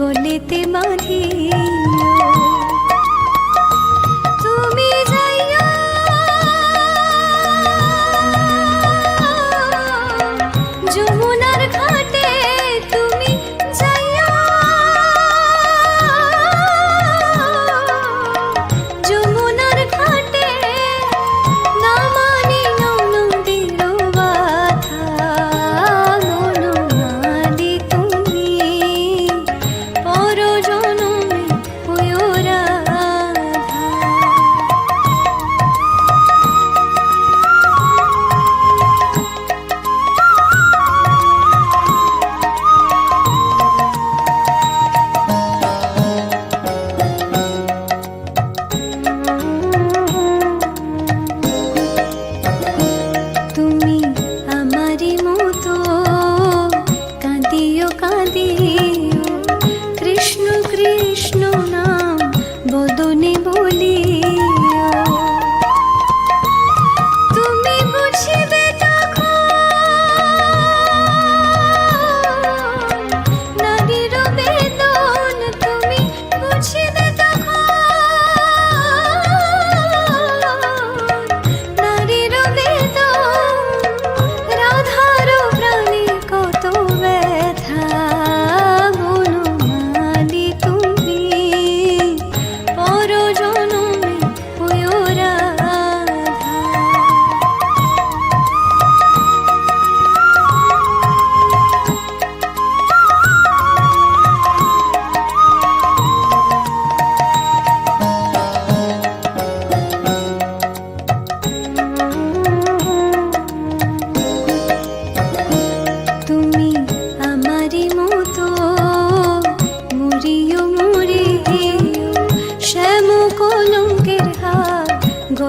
गोले ते माझी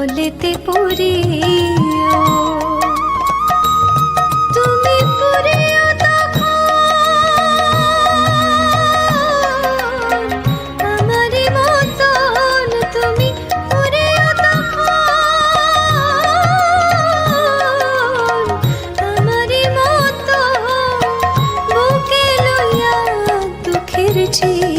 জলেতে পড়িও। তুমি পড়িও আমার মতন তুমি পড়িও আমার মতন বুকে লইয়া দুঃখের ছিল